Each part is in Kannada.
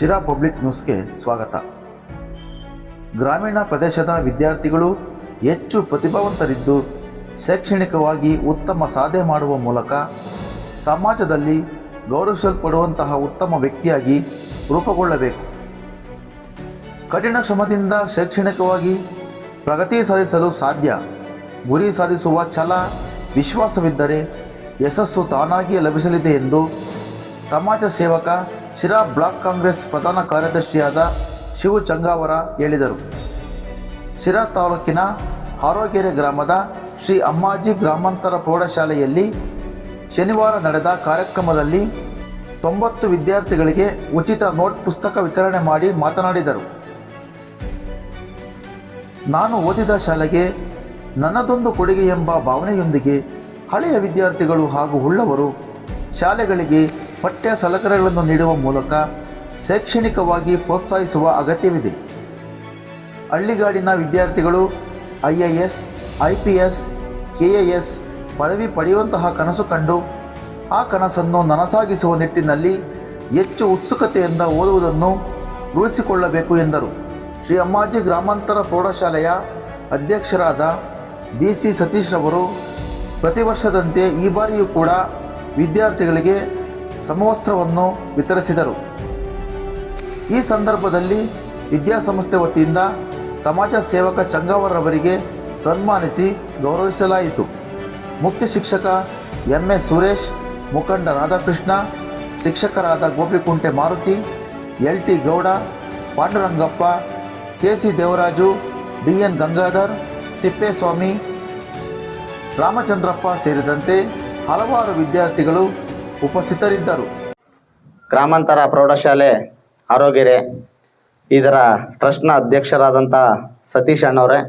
ಶಿರಾ ಪಬ್ಲಿಕ್ ನ್ಯೂಸ್ಗೆ ಸ್ವಾಗತ. ಗ್ರಾಮೀಣ ಪ್ರದೇಶದ ವಿದ್ಯಾರ್ಥಿಗಳು ಹೆಚ್ಚು ಪ್ರತಿಭಾವಂತರಿದ್ದು ಶೈಕ್ಷಣಿಕವಾಗಿ ಉತ್ತಮ ಸಾಧನೆ ಮಾಡುವ ಮೂಲಕ ಸಮಾಜದಲ್ಲಿ ಗೌರವಿಸಲ್ಪಡುವಂತಹ ಉತ್ತಮ ವ್ಯಕ್ತಿಯಾಗಿ ರೂಪುಗೊಳ್ಳಬೇಕು. ಕಠಿಣ ಶ್ರಮದಿಂದ ಶೈಕ್ಷಣಿಕವಾಗಿ ಪ್ರಗತಿ ಸಾಧಿಸಲು ಸಾಧ್ಯ. ಗುರಿ ಸಾಧಿಸುವ ಛಲ, ವಿಶ್ವಾಸವಿದ್ದರೆ ಯಶಸ್ಸು ತಾನಾಗಿಯೇ ಲಭಿಸಲಿದೆ ಎಂದು ಸಮಾಜ ಸೇವಕ ಶಿರಾ ಬ್ಲಾಕ್ ಕಾಂಗ್ರೆಸ್ ಪ್ರಧಾನ ಕಾರ್ಯದರ್ಶಿಯಾದ ಶಿವು ಚಂಗಾವರ ಹೇಳಿದರು. ಶಿರಾ ತಾಲೂಕಿನ ಹಾರೋಗೆರೆ ಗ್ರಾಮದ ಶ್ರೀ ಅಮ್ಮಾಜಿ ಗ್ರಾಮಾಂತರ ಪ್ರೌಢಶಾಲೆಯಲ್ಲಿ ಶನಿವಾರ ನಡೆದ ಕಾರ್ಯಕ್ರಮದಲ್ಲಿ ತೊಂಬತ್ತು ವಿದ್ಯಾರ್ಥಿಗಳಿಗೆ ಉಚಿತ ನೋಟ್ ಪುಸ್ತಕ ವಿತರಣೆ ಮಾಡಿ ಮಾತನಾಡಿದರು. ನಾನು ಓದಿದ ಶಾಲೆಗೆ ನನ್ನದೊಂದು ಕೊಡುಗೆ ಎಂಬ ಭಾವನೆಯೊಂದಿಗೆ ಹಳೆಯ ವಿದ್ಯಾರ್ಥಿಗಳು ಹಾಗೂ ಉಳ್ಳವರು ಶಾಲೆಗಳಿಗೆ ಪಠ್ಯ ಸಲಕರಣೆಗಳನ್ನು ನೀಡುವ ಮೂಲಕ ಶೈಕ್ಷಣಿಕವಾಗಿ ಪ್ರೋತ್ಸಾಹಿಸುವ ಅಗತ್ಯವಿದೆ. ಹಳ್ಳಿಗಾಡಿನ ವಿದ್ಯಾರ್ಥಿಗಳು I A S, I P S, K A S ಪದವಿ ಪಡೆಯುವಂತಹ ಕನಸು ಕಂಡು ಆ ಕನಸನ್ನು ನನಸಾಗಿಸುವ ನಿಟ್ಟಿನಲ್ಲಿ ಹೆಚ್ಚು ಉತ್ಸುಕತೆಯಿಂದ ಓದುವುದನ್ನು ರೂಢಿಸಿಕೊಳ್ಳಬೇಕು ಎಂದರು. ಶ್ರೀ ಅಮ್ಮಾಜಿ ಗ್ರಾಮಾಂತರ ಪ್ರೌಢಶಾಲೆಯ ಅಧ್ಯಕ್ಷರಾದ ಬಿ ಸಿ ಸತೀಶ್ ರವರು ಪ್ರತಿ ವರ್ಷದಂತೆ ಈ ಬಾರಿಯೂ ಕೂಡ ವಿದ್ಯಾರ್ಥಿಗಳಿಗೆ ಸಮವಸ್ತ್ರವನ್ನು ವಿತರಿಸಿದರು. ಈ ಸಂದರ್ಭದಲ್ಲಿ ವಿದ್ಯಾಸಂಸ್ಥೆ ವತಿಯಿಂದ ಸಮಾಜ ಸೇವಕ ಚಂಗಾವರವರಿಗೆ ಸನ್ಮಾನಿಸಿ ಗೌರವಿಸಲಾಯಿತು. ಮುಖ್ಯ ಶಿಕ್ಷಕ ಎಂ ಎ ಸುರೇಶ್, ಮುಖಂಡ ರಾಧಾಕೃಷ್ಣ, ಶಿಕ್ಷಕರಾದ Gopikunte Maruti, L T Gowda, Pandurangappa, K C Devaraju B N Gangadhar, Tippeswamy, Ramachandrappa ಸೇರಿದಂತೆ ಹಲವಾರು ವಿದ್ಯಾರ್ಥಿಗಳು ಉಪಸ್ಥಿತರಿದ್ದರು. ಗ್ರಾಮಾಂತರ ಪ್ರೌಢಶಾಲೆ ಆರೋಗ್ಯರೆ, ಇದರ ಟ್ರಸ್ಟ್ನ ಅಧ್ಯಕ್ಷರಾದಂಥ ಸತೀಶ್ ಅಣ್ಣವರೇ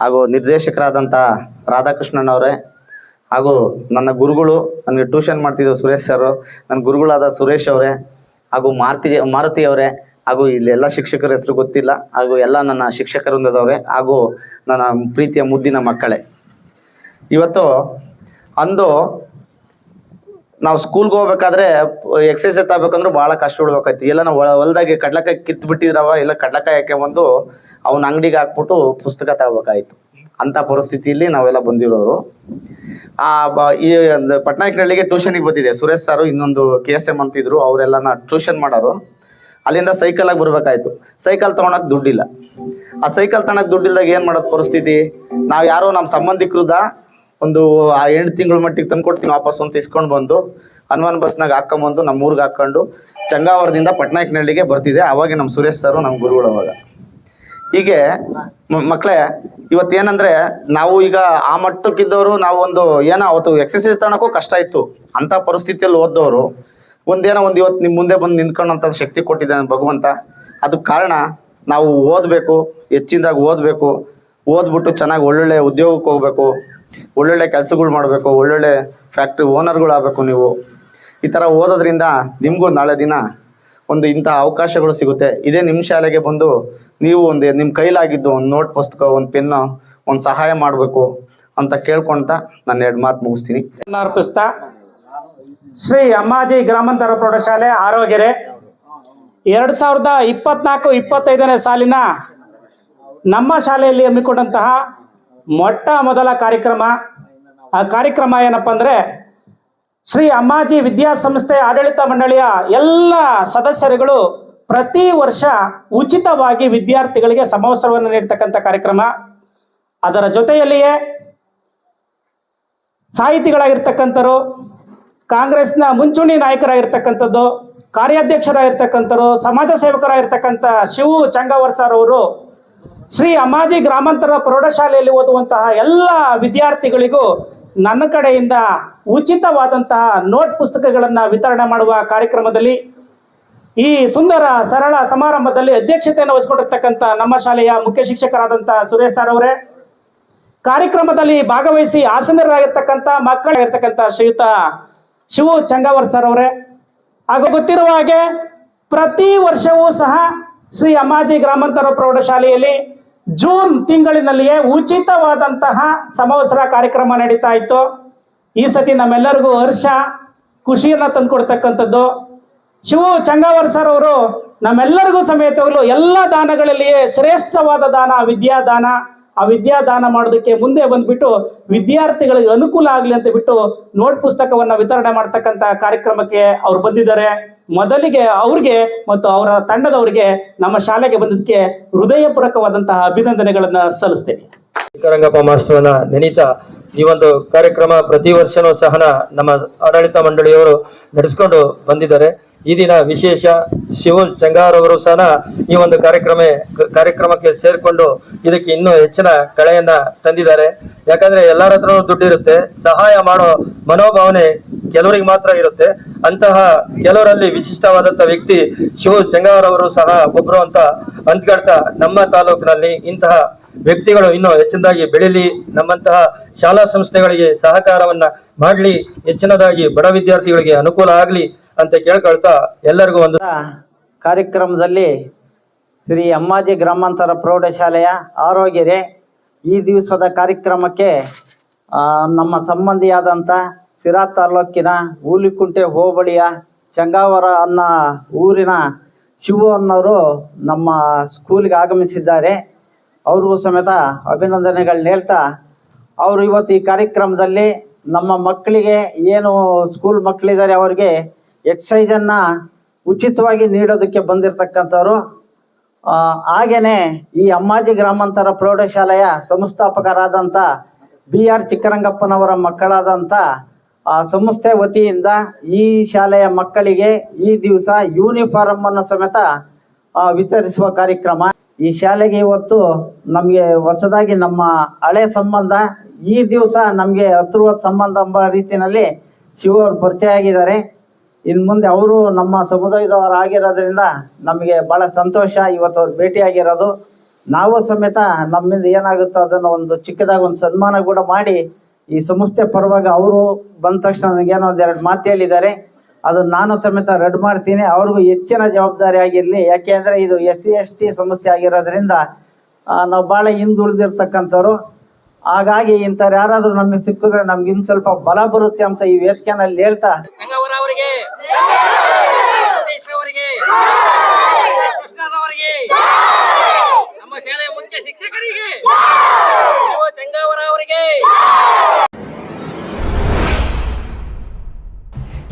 ಹಾಗೂ ನಿರ್ದೇಶಕರಾದಂಥ ರಾಧಾಕೃಷ್ಣಣ್ಣವರೇ ಹಾಗೂ ನನ್ನ ಗುರುಗಳು, ನನಗೆ ಟ್ಯೂಷನ್ ಮಾಡ್ತಿದ್ದರು ಸುರೇಶ್ ಸರು, ನನ್ನ ಗುರುಗಳಾದ ಸುರೇಶ್ ಅವರೇ ಹಾಗೂ ಮಾರುತಿ ಮಾರುತಿ ಅವರೇ ಹಾಗೂ ಇಲ್ಲೆಲ್ಲ ಶಿಕ್ಷಕರ ಹೆಸರು ಗೊತ್ತಿಲ್ಲ ಹಾಗೂ ಎಲ್ಲ ನನ್ನ ಶಿಕ್ಷಕರೊಂದಿದವರೇ ಹಾಗೂ ನನ್ನ ಪ್ರೀತಿಯ ಮುದ್ದಿನ ಮಕ್ಕಳೇ. ಇವತ್ತು ಅಂದು ನಾವು ಸ್ಕೂಲ್ಗೆ ಹೋಗ್ಬೇಕಾದ್ರೆ ಎಕ್ಸಸೈಸ್ ತಗೋಬೇಕಂದ್ರೆ ಭಾಳ ಕಷ್ಟ ಬಿಡ್ಬೇಕಾಯ್ತು ಎಲ್ಲ ನಾವು ಹೊಲ್ದಾಗೆ ಕಡ್ಲಕಾಯಿ ಕಿತ್ತು ಬಿಟ್ಟಿದ್ರವ ಇಲ್ಲ ಯಾಕೆ ಹಾಕ್ಯಂಬಂದು ಅವ್ನ ಅಂಗಡಿಗೆ ಹಾಕ್ಬಿಟ್ಟು ಪುಸ್ತಕ ತಗೋಬೇಕಾಯ್ತು. ಅಂತ ಪರಿಸ್ಥಿತಿಯಲ್ಲಿ ನಾವೆಲ್ಲ ಬಂದಿರೋರು. ಆ ಈ ಟ್ಯೂಷನ್ ಟ್ಯೂಷನಿಗೆ ಬಂದಿದೆ. ಸುರೇಶ್ ಸಾರು ಇನ್ನೊಂದು ಕೆ ಎಸ್ ಎಂ ಅಂತಿದ್ರು, ಅವರೆಲ್ಲನ ಟ್ಯೂಷನ್ ಮಾಡೋರು. ಅಲ್ಲಿಂದ ಸೈಕಲಾಗಿ ಬರ್ಬೇಕಾಯ್ತು. ಸೈಕಲ್ ತೊಗೊಳಕ್ ದುಡ್ಡಿಲ್ಲ. ಆ ಸೈಕಲ್ ತಗೊಳಕ್ ದುಡ್ಡಿಲ್ದಾಗ ಏನು ಮಾಡೋದು ಪರಿಸ್ಥಿತಿ? ನಾವು ಯಾರೋ ನಮ್ಮ ಸಂಬಂಧಿಕರದ ಒಂದು, ಆ ಎಂಟು ತಿಂಗಳ ಮಟ್ಟಿಗೆ ತಂದ್ಕೊಡ್ತೀನಿ ವಾಪಸ್ ಅಂತ ಇಸ್ಕೊಂಡು ಬಂದು, ಹನುಮಾನ್ ಬಸ್ನಾಗ ಹಾಕೊಂಬಂದು ನಮ್ಮ ಊರಿಗೆ ಹಾಕೊಂಡು ಚಂಗಾವರದಿಂದ ಪಟ್ನಾಯಕನಹಳ್ಳಿಗೆ ಬರ್ತಿದೆ ಅವಾಗೆ ನಮ್ಮ ಸುರೇಶ್ ಸರ್ ನಮ್ಮ ಗುರುಗಳು ಅವಾಗ. ಹೀಗೆ ಮಕ್ಕಳೇ ಮಕ್ಳೇ, ಇವತ್ತು ಏನಂದ್ರೆ, ನಾವು ಈಗ ಆ ಮಟ್ಟಕ್ಕಿದ್ದವರು, ನಾವು ಒಂದು ಏನೋ ಅವತ್ತು ಎಕ್ಸಸೈಸ್ ತಗೊಳಕ್ಕೂ ಕಷ್ಟ ಇತ್ತು. ಅಂತ ಪರಿಸ್ಥಿತಿಯಲ್ಲಿ ಓದ್ದವರು, ಒಂದೇನೋ ಒಂದು ಇವತ್ತು ನಿಮ್ಮ ಮುಂದೆ ಬಂದು ನಿಂತ್ಕೊಂಡಂತ ಶಕ್ತಿ ಕೊಟ್ಟಿದ್ದಾನೆ ಭಗವಂತ. ಅದಕ್ಕೆ ಕಾರಣ, ನಾವು ಓದಬೇಕು, ಹೆಚ್ಚಿನದಾಗಿ ಓದಬೇಕು, ಓದ್ಬಿಟ್ಟು ಚೆನ್ನಾಗಿ ಒಳ್ಳೊಳ್ಳೆ ಉದ್ಯೋಗಕ್ಕೆ ಹೋಗ್ಬೇಕು. ಒಳ್ಳೊಳ್ಳೆ ಕೆಲಸಗಳು ಮಾಡಬೇಕು, ಒಳ್ಳೊಳ್ಳೆ ಫ್ಯಾಕ್ಟ್ರಿ ಓನರ್ಗಳು ಆಗಬೇಕು ನೀವು. ಈ ಥರ ಓದೋದ್ರಿಂದ ನಿಮಗೂ ನಾಳೆ ದಿನ ಒಂದು ಇಂಥ ಅವಕಾಶಗಳು ಸಿಗುತ್ತೆ. ಇದೇ ನಿಮ್ಮ ಶಾಲೆಗೆ ಬಂದು ನೀವು ಒಂದು ನಿಮ್ಮ ಕೈಲಾಗಿದ್ದು ಒಂದು ನೋಟ್ ಪುಸ್ತಕ, ಒಂದು ಪೆನ್ನು ಒಂದು ಸಹಾಯ ಮಾಡಬೇಕು ಅಂತ ಕೇಳ್ಕೊಳ್ತಾ ನಾನು ಎರಡು ಮಾತು ಮುಗಿಸ್ತೀನಿ. ಅರ್ಪಿಸ್ತಾ. ಶ್ರೀ ಅಮ್ಮಾಜಿ ಗ್ರಾಮಾಂತರ ಪ್ರೌಢಶಾಲೆ, ಆರೋಗ್ಯರೆ. ಎರಡು ಸಾವಿರದ ಇಪ್ಪತ್ನಾಲ್ಕು, ಇಪ್ಪತ್ತೈದನೇ ಸಾಲಿನ ನಮ್ಮ ಶಾಲೆಯಲ್ಲಿ ಹಮ್ಮಿಕೊಂಡಂತಹ ಮೊಟ್ಟ ಮೊದಲ ಕಾರ್ಯಕ್ರಮ, ಆ ಕಾರ್ಯಕ್ರಮ ಏನಪ್ಪ ಅಂದರೆ ಶ್ರೀ ಅಮ್ಮಾಜಿ ವಿದ್ಯಾಸಂಸ್ಥೆ ಆಡಳಿತ ಮಂಡಳಿಯ ಎಲ್ಲ ಸದಸ್ಯರುಗಳು ಪ್ರತಿ ವರ್ಷ ಉಚಿತವಾಗಿ ವಿದ್ಯಾರ್ಥಿಗಳಿಗೆ ಸಮವಸ್ತ್ರವನ್ನು ನೀಡ್ತಕ್ಕಂಥ ಕಾರ್ಯಕ್ರಮ. ಅದರ ಜೊತೆಯಲ್ಲಿಯೇ ಸಾಹಿತಿಗಳಾಗಿರ್ತಕ್ಕಂಥರು, ಕಾಂಗ್ರೆಸ್ನ ಮುಂಚೂಣಿ ನಾಯಕರಾಗಿರ್ತಕ್ಕಂಥದ್ದು, ಕಾರ್ಯಾಧ್ಯಕ್ಷರಾಗಿರ್ತಕ್ಕಂಥರು, ಸಮಾಜ ಸೇವಕರಾಗಿರ್ತಕ್ಕಂಥ ಶಿವು ಚಂಗಾವರ್ ಸರ್ ಅವರು ಶ್ರೀ ಅಮ್ಮಾಜಿ ಗ್ರಾಮಾಂತರ ಪ್ರೌಢಶಾಲೆಯಲ್ಲಿ ಓದುವಂತಹ ಎಲ್ಲ ವಿದ್ಯಾರ್ಥಿಗಳಿಗೂ ನನ್ನ ಕಡೆಯಿಂದ ಉಚಿತವಾದಂತಹ ನೋಟ್ ಪುಸ್ತಕಗಳನ್ನು ವಿತರಣೆ ಮಾಡುವ ಕಾರ್ಯಕ್ರಮದಲ್ಲಿ ಈ ಸುಂದರ ಸರಳ ಸಮಾರಂಭದಲ್ಲಿ ಅಧ್ಯಕ್ಷತೆಯನ್ನು ವಹಿಸಿಕೊಂಡಿರ್ತಕ್ಕಂಥ ನಮ್ಮ ಶಾಲೆಯ ಮುಖ್ಯ ಶಿಕ್ಷಕರಾದಂಥ ಸುರೇಶ್ ಸರ್ ಅವರೇ, ಕಾರ್ಯಕ್ರಮದಲ್ಲಿ ಭಾಗವಹಿಸಿ ಆಸನರಾಗಿರ್ತಕ್ಕಂಥ ಮಕ್ಕಳಾಗಿರ್ತಕ್ಕಂಥ ಶ್ರೀಯುತ ಶಿವು ಚಂಗಾವರ್ ಸರ್ ಅವರೇ, ಹಾಗೂ ಗೊತ್ತಿರುವ ಹಾಗೆ ಪ್ರತಿ ವರ್ಷವೂ ಸಹ ಶ್ರೀ ಅಮ್ಮಾಜಿ ಗ್ರಾಮಾಂತರ ಪ್ರೌಢಶಾಲೆಯಲ್ಲಿ ಜೂನ್ ತಿಂಗಳಿನಲ್ಲಿಯೇ ಉಚಿತವಾದಂತಹ ಸಮವಸ್ತ್ರ ಕಾರ್ಯಕ್ರಮ ನಡೀತಾ ಇತ್ತು. ಈ ಸತಿ ನಮ್ಮೆಲ್ಲರಿಗೂ ಹರ್ಷ, ಖುಷಿಯನ್ನು ತಂದುಕೊಡ್ತಕ್ಕಂಥದ್ದು. ಶಿವ ಚಂಗಾವರ್ ಸರ್ ಅವರು ನಮ್ಮೆಲ್ಲರಿಗೂ ಸಮೇತವಾಗಲು ಎಲ್ಲ ದಾನಗಳಲ್ಲಿಯೇ ಶ್ರೇಷ್ಠವಾದ ದಾನ, ವಿದ್ಯಾದಾನ. ಆ ವಿದ್ಯಾದಾನ ಮಾಡೋದಕ್ಕೆ ಮುಂದೆ ಬಂದ್ಬಿಟ್ಟು ವಿದ್ಯಾರ್ಥಿಗಳಿಗೆ ಅನುಕೂಲ ಆಗಲಿ ಅಂತ ಬಿಟ್ಟು ನೋಟ್ ಪುಸ್ತಕವನ್ನ ವಿತರಣೆ ಮಾಡ್ತಕ್ಕಂಥ ಕಾರ್ಯಕ್ರಮಕ್ಕೆ ಅವ್ರು ಬಂದಿದ್ದಾರೆ. ಮೊದಲಿಗೆ ಅವ್ರಿಗೆ ಮತ್ತು ಅವರ ತಂಡದವರಿಗೆ ನಮ್ಮ ಶಾಲೆಗೆ ಬಂದಿದ್ದಕ್ಕೆ ಹೃದಯಪೂರ್ವಕವಾದಂತಹ ಅಭಿನಂದನೆಗಳನ್ನು ಸಲ್ಲಿಸ್ತೇನೆ. ರಂಗಪ್ಪ ಮಹೋತ್ಸವನ ನೆನೀತಾ ಈ ಒಂದು ಕಾರ್ಯಕ್ರಮ ಪ್ರತಿ ವರ್ಷನೂ ಸಹ ನಮ್ಮ ಆಡಳಿತ ಮಂಡಳಿಯವರು ನಡೆಸ್ಕೊಂಡು ಬಂದಿದ್ದಾರೆ. ಈ ದಿನ ವಿಶೇಷ ಶಿವನ್ ಚಂಗಾರ್ ಅವರು ಸಹ ಈ ಒಂದು ಕಾರ್ಯಕ್ರಮ ಕಾರ್ಯಕ್ರಮಕ್ಕೆ ಸೇರ್ಕೊಂಡು ಇದಕ್ಕೆ ಇನ್ನೂ ಹೆಚ್ಚಿನ ಕಳೆಯನ್ನ ತಂದಿದ್ದಾರೆ. ಯಾಕಂದ್ರೆ ಎಲ್ಲರ ಹತ್ರನೂ ದುಡ್ಡಿರುತ್ತೆ ಸಹಾಯ ಮಾಡೋ ಮನೋಭಾವನೆ ಕೆಲವರಿಗೆ ಮಾತ್ರ ಇರುತ್ತೆ. ಅಂತಹ ಕೆಲವರಲ್ಲಿ ವಿಶಿಷ್ಟವಾದಂತ ವ್ಯಕ್ತಿ ಶಿವು ಚಂಗಾರ್ ಅವರು ಸಹ ಒಬ್ರು ಅಂತ ಅಂದ್ಕೊಳ್ತಾ ನಮ್ಮ ತಾಲೂಕಿನಲ್ಲಿ ಇಂತಹ ವ್ಯಕ್ತಿಗಳು ಇನ್ನೂ ಹೆಚ್ಚಿನದಾಗಿ ಬೆಳೀಲಿ. ನಮ್ಮಂತಹ ಶಾಲಾ ಸಂಸ್ಥೆಗಳಿಗೆ ಸಹಕಾರವನ್ನ ಮಾಡಲಿ. ಹೆಚ್ಚಿನದಾಗಿ ಬಡ ವಿದ್ಯಾರ್ಥಿಗಳಿಗೆ ಅನುಕೂಲ ಆಗಲಿ ಅಂತ ಕೇಳ್ಕೊಳ್ತಾ ಎಲ್ಲರಿಗೂ ಒಂದು ಕಾರ್ಯಕ್ರಮದಲ್ಲಿ ಶ್ರೀ ಅಮ್ಮಾಜಿ ಗ್ರಾಮಾಂತರ ಪ್ರೌಢಶಾಲೆಯ ಆರೋಗ್ಯರೆ ಈ ದಿವಸದ ಕಾರ್ಯಕ್ರಮಕ್ಕೆ ನಮ್ಮ ಸಂಬಂಧಿಯಾದಂಥ ಸಿರಾ ತಾಲೂಕಿನ ಹೂಲಿಕುಂಟೆ ಹೋಬಳಿಯ ಚಂಗಾವರ ಅನ್ನೋ ಊರಿನ ಶಿವು ಅನ್ನೋರು ನಮ್ಮ ಸ್ಕೂಲ್ಗೆ ಆಗಮಿಸಿದ್ದಾರೆ. ಅವ್ರಿಗೂ ಸಮೇತ ಅಭಿನಂದನೆಗಳನ್ನ ಹೇಳ್ತಾ, ಅವರು ಇವತ್ತು ಈ ಕಾರ್ಯಕ್ರಮದಲ್ಲಿ ನಮ್ಮ ಮಕ್ಕಳಿಗೆ ಏನು ಸ್ಕೂಲ್ ಮಕ್ಕಳಿದ್ದಾರೆ ಅವರಿಗೆ ಎಕ್ಸೈಸನ್ನು ಉಚಿತವಾಗಿ ನೀಡೋದಕ್ಕೆ ಬಂದಿರತಕ್ಕಂಥವ್ರು. ಹಾಗೆಯೇ ಈ ಅಮ್ಮಾಜಿ ಗ್ರಾಮಾಂತರ ಪ್ರೌಢಶಾಲೆಯ ಸಂಸ್ಥಾಪಕರಾದಂಥ ಬಿ ಆರ್ ಚಿಕ್ಕರಂಗಪ್ಪನವರ ಮಕ್ಕಳಾದಂಥ ಸಂಸ್ಥೆ ವತಿಯಿಂದ ಈ ಶಾಲೆಯ ಮಕ್ಕಳಿಗೆ ಈ ದಿವಸ ಯೂನಿಫಾರ್ಮ್ ಅನ್ನು ಸಮೇತ ವಿತರಿಸುವ ಕಾರ್ಯಕ್ರಮ. ಈ ಶಾಲೆಗೆ ಇವತ್ತು ನಮಗೆ ಹೊಸದಾಗಿ ನಮ್ಮ ಹಳೆ ಸಂಬಂಧ, ಈ ದಿವಸ ನಮಗೆ ಹತ್ತಿರದ ಸಂಬಂಧ ಎಂಬ ರೀತಿಯಲ್ಲಿ ಶಿವ ಅವರು ಪರಿಚಯ ಆಗಿದ್ದಾರೆ. ಇನ್ನು ಮುಂದೆ ಅವರು ನಮ್ಮ ಸಮುದಾಯದವರು ಆಗಿರೋದ್ರಿಂದ ನಮಗೆ ಬಹಳ ಸಂತೋಷ ಇವತ್ತು ಅವ್ರು ಭೇಟಿಯಾಗಿರೋದು. ನಾವು ಸಮೇತ ನಮ್ಮಿಂದ ಏನಾಗುತ್ತೋ ಅದನ್ನು ಒಂದು ಚಿಕ್ಕದಾಗಿ ಒಂದು ಸನ್ಮಾನ ಕೂಡ ಮಾಡಿ ಈ ಸಂಸ್ಥೆ ಪರವಾಗಿ ಅವರು ಬಂದ ತಕ್ಷಣ ನನಗೇನೋ ಎರಡು ಮಾತು ಹೇಳಿದ್ದಾರೆ. ಅದು ನಾನು ಸಮೇತ ರೆಡ್ ಮಾಡ್ತೀನಿ. ಅವ್ರಿಗೂ ಹೆಚ್ಚಿನ ಜವಾಬ್ದಾರಿ ಆಗಿರಲಿ. ಯಾಕೆ ಅಂದರೆ ಇದು ಎಸ್ ಸಿ ಎಸ್ ಟಿ ಸಂಸ್ಥೆ ಆಗಿರೋದ್ರಿಂದ ನಾವು ಭಾಳ ಹಿಂದುಳಿದಿರ್ತಕ್ಕಂಥವ್ರು. ಹಾಗಾಗಿ ಇಂಥವ್ರು ಯಾರಾದರೂ ನಮಗೆ ಸಿಕ್ಕಿದ್ರೆ ನಮ್ಗೆ ಇನ್ನು ಸ್ವಲ್ಪ ಬಲ ಬರುತ್ತೆ ಅಂತ ಈ ವೇದಿಕೆನಲ್ಲಿ ಹೇಳ್ತಾ. ನಮ್ಮ ಶಾಲೆಯ ಮುಖ್ಯ ಶಿಕ್ಷಕರಿಗೆ.